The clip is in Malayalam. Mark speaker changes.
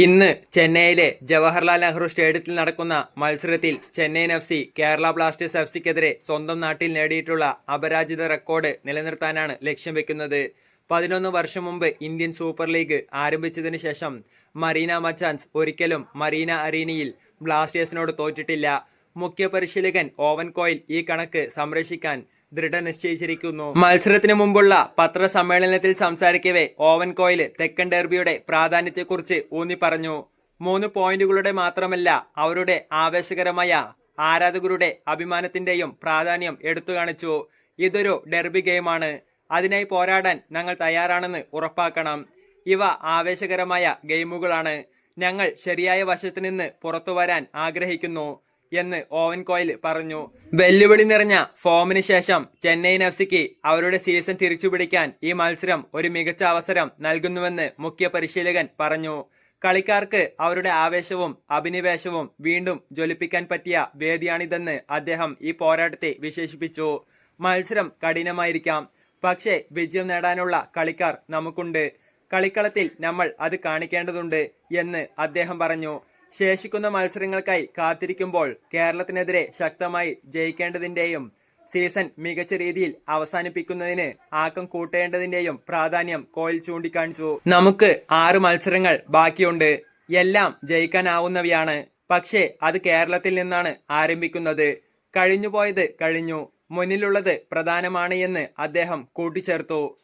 Speaker 1: ഇന്ന് ചെന്നൈയിലെ ജവഹർലാൽ നെഹ്റു സ്റ്റേഡിയത്തിൽ നടക്കുന്ന മത്സരത്തിൽ Chennaiyin F C Kerala Blasters F സിക്കെതിരെ സ്വന്തം നാട്ടിൽ നേടിയിട്ടുള്ള അപരാജിത റെക്കോർഡ് നിലനിർത്താനാണ് ലക്ഷ്യം വെക്കുന്നത്. പതിനൊന്ന് വർഷം മുമ്പ് ഇന്ത്യൻ സൂപ്പർ ലീഗ് ആരംഭിച്ചതിന് ശേഷം മറീന മച്ചാൻസ് ഒരിക്കലും മറീന അരീനയിൽ ബ്ലാസ്റ്റേഴ്സിനോട് തോറ്റിട്ടില്ല. മുഖ്യ പരിശീലകൻ ഓവൻ കോയിൽ ഈ കണക്ക് സംരക്ഷിക്കാൻ ദൃഢനിശ്ചയിച്ചിരിക്കുന്നു മത്സരത്തിന് മുമ്പുള്ള പത്രസമ്മേളനത്തിൽ സംസാരിക്കവേ ഓവൻ കോയിൽ തെക്കൻ ഡെർബിയുടെ പ്രാധാന്യത്തെക്കുറിച്ച് ഊന്നി പറഞ്ഞു മൂന്ന് പോയിന്റുകളുടെ മാത്രമല്ല അവരുടെ ആവേശകരമായ ആരാധകരുടെ അഭിമാനത്തിന്റെയും പ്രാധാന്യം എടുത്തു കാണിച്ചു. ഇതൊരു ഡെർബി ഗെയിമാണ്. അതിനായി പോരാടാൻ ഞങ്ങൾ തയ്യാറാണെന്ന് ഉറപ്പാക്കണം. ഇവ ആവേശകരമായ ഗെയിമുകളാണ്. ഞങ്ങൾ ശരിയായ വശത്ത് നിന്ന് പുറത്തു വരാൻ ആഗ്രഹിക്കുന്നു. എന്ന് ഓവൻ കോയിൽ പറഞ്ഞു. വെല്ലുവിളി നിറഞ്ഞ ഫോമിന് ശേഷം ചെന്നൈയിൻ എഫ് സിക്ക് അവരുടെ സീസൺ തിരിച്ചുപിടിക്കാൻ ഈ മത്സരം ഒരു മികച്ച അവസരം നൽകുന്നുവെന്ന് മുഖ്യ പരിശീലകൻ പറഞ്ഞു. കളിക്കാർക്ക് അവരുടെ ആവേശവും അഭിനിവേശവും വീണ്ടും ജ്വലിപ്പിക്കാൻ പറ്റിയ വേദിയാണിതെന്ന് അദ്ദേഹം ഈ പോരാട്ടത്തെ വിശേഷിപ്പിച്ചു. മത്സരം കഠിനമായിരിക്കാം. പക്ഷേ വിജയം നേടാനുള്ള കളിക്കാർ നമുക്കുണ്ട്. കളിക്കളത്തിൽ നമ്മൾ അത് കാണിക്കേണ്ടതുണ്ട് എന്ന് അദ്ദേഹം പറഞ്ഞു. ശേഷിക്കുന്ന മത്സരങ്ങൾക്കായി കാത്തിരിക്കുമ്പോൾ കേരളത്തിനെതിരെ ശക്തമായി ജയിക്കേണ്ടതിന്റെയും സീസൺ മികച്ച രീതിയിൽ അവസാനിപ്പിക്കുന്നതിന് ആക്കം കൂട്ടേണ്ടതിന്റെയും പ്രാധാന്യം കോയിൽ ചൂണ്ടിക്കാണിച്ചു. നമുക്ക് ആറ് മത്സരങ്ങൾ ബാക്കിയുണ്ട്. എല്ലാം ജയിക്കാനാവുന്നവയാണ്. പക്ഷേ അത് കേരളത്തിൽ നിന്നാണ് ആരംഭിക്കുന്നത്. കഴിഞ്ഞുപോയത് കഴിഞ്ഞു. മുന്നിലുള്ളത് പ്രധാനമാണ് എന്ന് അദ്ദേഹം കൂട്ടിച്ചേർത്തു.